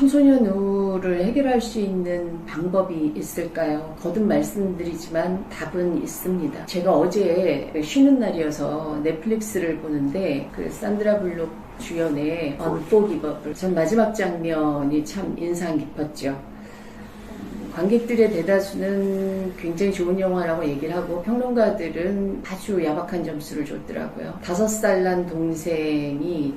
청소년 우울을 해결할 수 있는 방법이 있을까요? 거듭 말씀드리지만 답은 있습니다. 제가 어제 쉬는 날이어서 넷플릭스를 보는데 그 산드라 블록 주연의 언포기버블 전 마지막 장면이 참 인상 깊었죠. 관객들의 대다수는 굉장히 좋은 영화라고 얘기를 하고 평론가들은 아주 야박한 점수를 줬더라고요. 다섯 살 난 동생이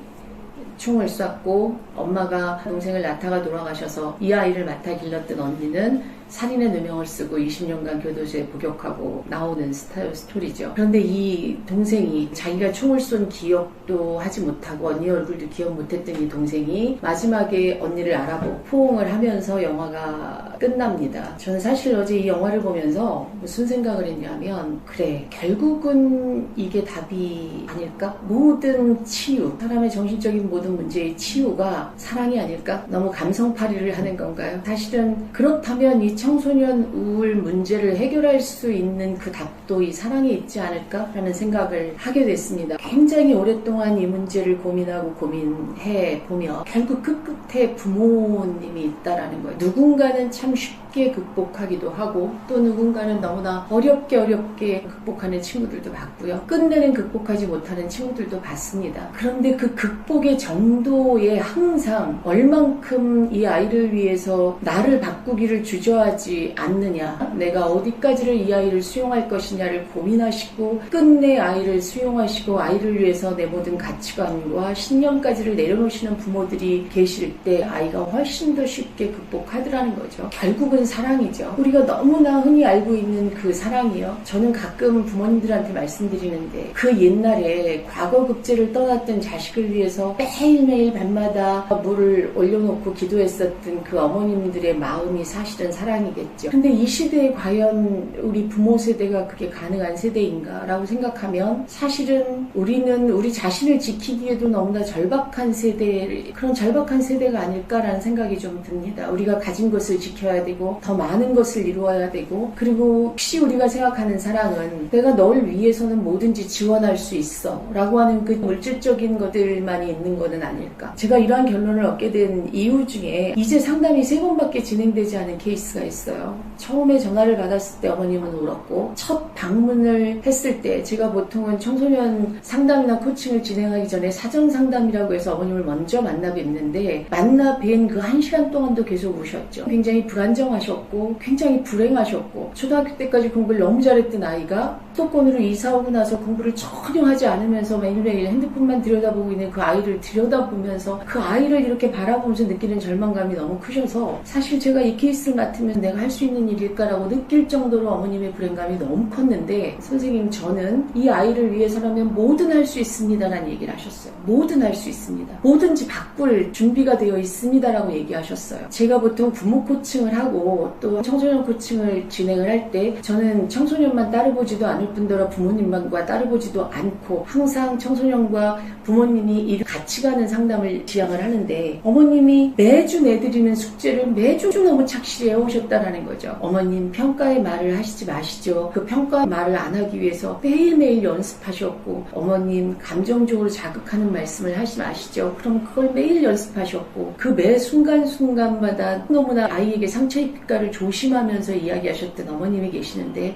총을 쐈고 엄마가 동생을 낳다가 돌아가셔서 이 아이를 맡아 길렀던 언니는 살인의 누명을 쓰고 20년간 교도소에 복역하고 나오는 스타일 스토리죠. 그런데 이 동생이 자기가 총을 쏜 기억도 하지 못하고 언니 얼굴도 기억 못했던 이 동생이 마지막에 언니를 알아보고 포옹을 하면서 영화가 끝납니다. 저는 사실 어제 이 영화를 보면서 무슨 생각을 했냐면 그래 결국은 이게 답이 아닐까? 모든 치유, 사람의 정신적인 모든 문제의 치유가 사랑이 아닐까? 너무 감성파리를 하는 건가요? 사실은 그렇다면 이 청소년 우울 문제를 해결할 수 있는 그 답도 이 사랑에 있지 않을까라는 생각을 하게 됐습니다. 굉장히 오랫동안 이 문제를 고민하고 고민해 보며 결국 끝끝에 부모님이 있다라는 거예요. 누군가는 참 쉽게 극복하기도 하고 또 누군가는 너무나 어렵게 어렵게 극복하는 친구들도 봤고요. 끝내는 극복하지 못하는 친구들도 봤습니다. 그런데 그 극복의 정도에 항상 얼만큼 이 아이를 위해서 나를 바꾸기를 주저하 지 않느냐. 내가 어디까지를 이 아이를 수용할 것이냐를 고민하시고 끝내 아이를 수용하시고 아이를 위해서 내 모든 가치관과 신념까지를 내려놓으시는 부모들이 계실 때 아이가 훨씬 더 쉽게 극복하더라는 거죠. 결국은 사랑이죠. 우리가 너무나 흔히 알고 있는 그 사랑이요. 저는 가끔 부모님들한테 말씀드리는데 그 옛날에 과거 급제를 떠났던 자식을 위해서 매일매일 밤마다 물을 올려놓고 기도했었던 그 어머님들의 마음이 사실은 사랑 이겠죠. 근데 이 시대에 과연 우리 부모 세대가 그게 가능한 세대인가라고 생각하면 사실은 우리는 우리 자신을 지키기에도 너무나 절박한 세대, 그런 절박한 세대가 아닐까라는 생각이 좀 듭니다. 우리가 가진 것을 지켜야 되고 더 많은 것을 이루어야 되고 그리고 혹시 우리가 생각하는 사랑은 내가 널 위해서는 뭐든지 지원할 수 있어 라고 하는 그 물질적인 것들만이 있는 것은 아닐까. 제가 이러한 결론을 얻게 된 이유 중에 이제 상담이 세 번밖에 진행되지 않은 케이스가 있어요. 처음에 전화를 받았을 때 어머님은 울었고 첫 방문을 했을 때 제가 보통은 청소년 상담이나 코칭을 진행하기 전에 사전 상담이라고 해서 어머님을 먼저 만나 뵙는데 만나 뵌 그 한 시간 동안도 계속 우셨죠. 굉장히 불안정하셨고 굉장히 불행하셨고 초등학교 때까지 공부를 너무 잘했던 아이가 수도권으로 이사 오고 나서 공부를 전혀 하지 않으면서 매일매일 핸드폰만 들여다보고 있는 그 아이를 들여다보면서 그 아이를 이렇게 바라보면서 느끼는 절망감이 너무 크셔서 사실 제가 이 케이스를 맡으면 내가 할 수 있는 일일까라고 느낄 정도로 어머님의 불행감이 너무 컸는데 선생님 저는 이 아이를 위해서라면 뭐든 할 수 있습니다라는 얘기를 하셨어요. 뭐든 할 수 있습니다. 뭐든지 바꿀 준비가 되어 있습니다라고 얘기하셨어요. 제가 보통 부모 코칭을 하고 또 청소년 코칭을 진행을 할 때 저는 청소년만 따라보지도 않을 뿐더러 부모님만과 따라보지도 않고 항상 청소년과 부모님이 이 같이 가는 상담을 지향을 하는데 어머님이 매주 내드리는 숙제를 매주 너무 착실히 해오셨다라는 거죠. 어머님 평가의 말을 하시지 마시죠. 그 평가 말을 안 하기 위해서 매일매일 연습하셨고 어머님 감정적으로 자극하는 말씀을 하지 마시죠. 그럼 그걸 매일 연습하셨고 그 매 순간순간마다 너무나 아이에게 상처 입기를 조심하면서 이야기하셨던 어머님이 계시는데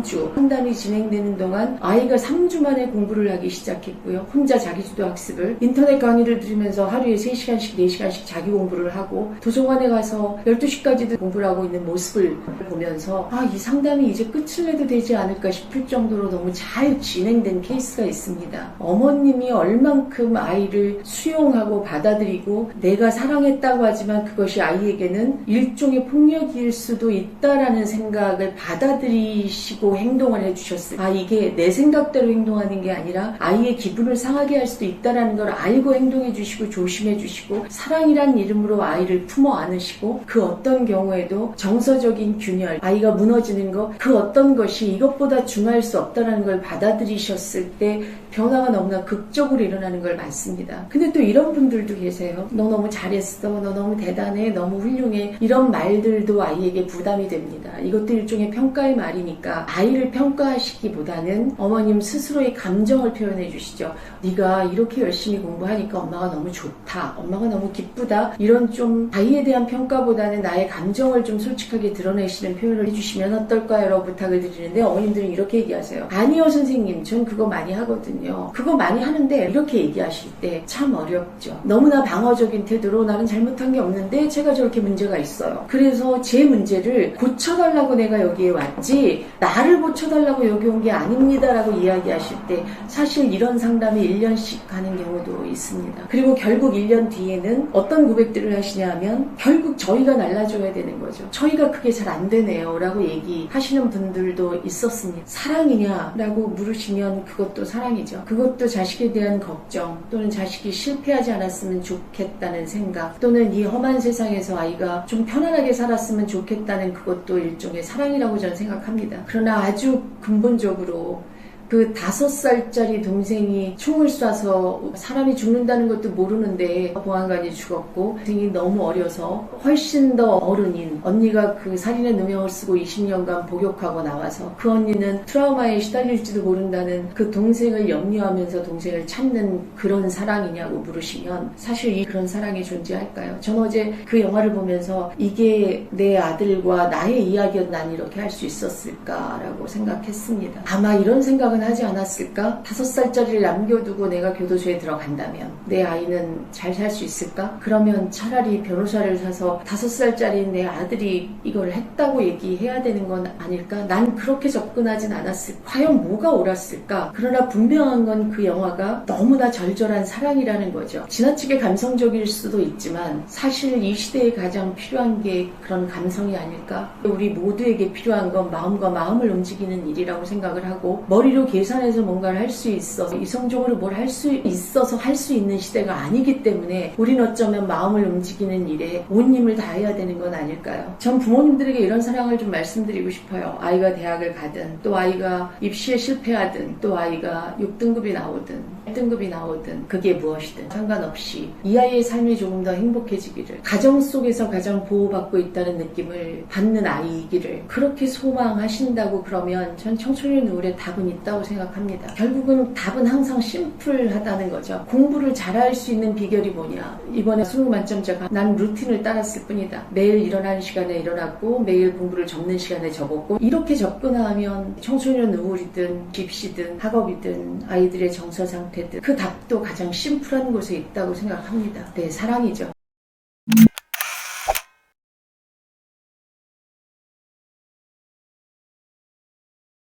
3주 상담이 진행되는 동안 아이가 3주 만에 공부를 하기 시작했고요. 혼자 자기주도 학습을 인터넷 강의를 들으면서 하루에 3시간씩 4시간씩 자기 공부를 하고 도서관에 가서 12시까지도 공부를 하고 있는 모습을 보면서 아 이 상담이 이제 끝을 내도 되지 않을까 싶을 정도로 너무 잘 진행된 케이스가 있습니다. 어머님이 얼만큼 아이를 수용하고 받아들이고 내가 사랑했다고 하지만 그것이 아이에게는 일종의 폭력일 수도 있다라는 생각을 받아들이시고 행동을 해주셨어요. 아 이게 내 생각대로 행동하는 게 아니라 아이의 기분을 상하게 할 수도 있다라는 걸 알고 행동해 주시고 조심해 주시고 사랑이란 이름으로 아이를 품어 안으시고 그 어떤 경우에도 정서적인 균열, 아이가 무너지는 것, 그 어떤 것이 이것보다 중요할 수 없다는 걸 받아들이셨을 때 변화가 너무나 극적으로 일어나는 걸 맞습니다. 근데 또 이런 분들도 계세요. 너 너무 잘했어. 너 너무 대단해. 너무 훌륭해. 이런 말들도 아이에게 부담이 됩니다. 이것도 일종의 평가의 말이니까 아이를 평가하시기보다는 어머님 스스로의 감정을 표현해 주시죠. 네가 이렇게 열심히 공부하니까 엄마가 너무 좋다. 엄마가 너무 기쁘다. 이런 좀 아이에 대한 평가보다는 나의 감정을 좀 솔직하게 드러내시는 표현을 해주시면 어떨까요? 부탁을 드리는데 어머님들은 이렇게 얘기하세요. 아니요 선생님 전 그거 많이 하거든요. 그거 많이 하는데 이렇게 얘기하실 때 참 어렵죠. 너무나 방어적인 태도로 나는 잘못한 게 없는데 제가 저렇게 문제가 있어요. 그래서 제 문제를 고쳐달라고 내가 여기에 왔지 나를 고쳐달라고 여기 온 게 아닙니다라고 이야기하실 때 사실 이런 상담이 1년씩 가는 경우도 있습니다. 그리고 결국 1년 뒤에는 어떤 고백들을 하시냐 하면 결국 저희가 날라줘야 되는 거죠. 저희가 그게 잘 안 되네요 라고 얘기하시는 분들도 있었습니다. 사랑이냐 라고 물으시면 그것도 사랑이죠. 그것도 자식에 대한 걱정 또는 자식이 실패하지 않았으면 좋겠다는 생각 또는 이 험한 세상에서 아이가 좀 편안하게 살았으면 좋겠다는 그것도 일종의 사랑이라고 저는 생각합니다. 그러나 아주 근본적으로 그 다섯 살짜리 동생이 총을 쏴서 사람이 죽는다는 것도 모르는데 보안관이 죽었고 동생이 너무 어려서 훨씬 더 어른인 언니가 그 살인의 누명을 쓰고 20년간 복역하고 나와서 그 언니는 트라우마에 시달릴지도 모른다는 그 동생을 염려하면서 동생을 찾는 그런 사랑이냐고 물으시면 사실 이 그런 사랑이 존재할까요? 전 어제 그 영화를 보면서 이게 내 아들과 나의 이야기였 난 이렇게 할 수 있었을까라고 생각했습니다. 아마 이런 생각은 하지 않았을까? 다섯 살짜리를 남겨두고 내가 교도소에 들어간다면 내 아이는 잘 살 수 있을까? 그러면 차라리 변호사를 사서 다섯 살짜리 내 아들이 이걸 했다고 얘기해야 되는 건 아닐까? 난 그렇게 접근하진 않았을. 과연 뭐가 옳았을까? 그러나 분명한 건 그 영화가 너무나 절절한 사랑이라는 거죠. 지나치게 감성적일 수도 있지만 사실 이 시대에 가장 필요한 게 그런 감성이 아닐까? 우리 모두에게 필요한 건 마음과 마음을 움직이는 일이라고 생각을 하고 머리로 계산해서 뭔가를 할 수 있어서 이성적으로 뭘 할 수 있어서 할 수 있는 시대가 아니기 때문에 우린 어쩌면 마음을 움직이는 일에 온 힘을 다해야 되는 건 아닐까요? 전 부모님들에게 이런 사랑을 좀 말씀드리고 싶어요. 아이가 대학을 가든 또 아이가 입시에 실패하든 또 아이가 6등급이 나오든 1등급이 나오든 그게 무엇이든 상관없이 이 아이의 삶이 조금 더 행복해지기를 가정 속에서 가장 보호받고 있다는 느낌을 받는 아이이기를 그렇게 소망하신다고 그러면 전 청소년 우울에 답은 있다고 생각합니다. 결국은 답은 항상 심플하다는 거죠. 공부를 잘할 수 있는 비결이 뭐냐? 이번에 20만점자가 난 루틴을 따랐을 뿐이다. 매일 일어나는 시간에 일어났고 매일 공부를 접는 시간에 접었고 이렇게 접근하면 청소년 우울이든 입시든 학업이든 아이들의 정서 상태든 그 답도 가장 심플한 곳에 있다고 생각합니다. 네, 사랑이죠.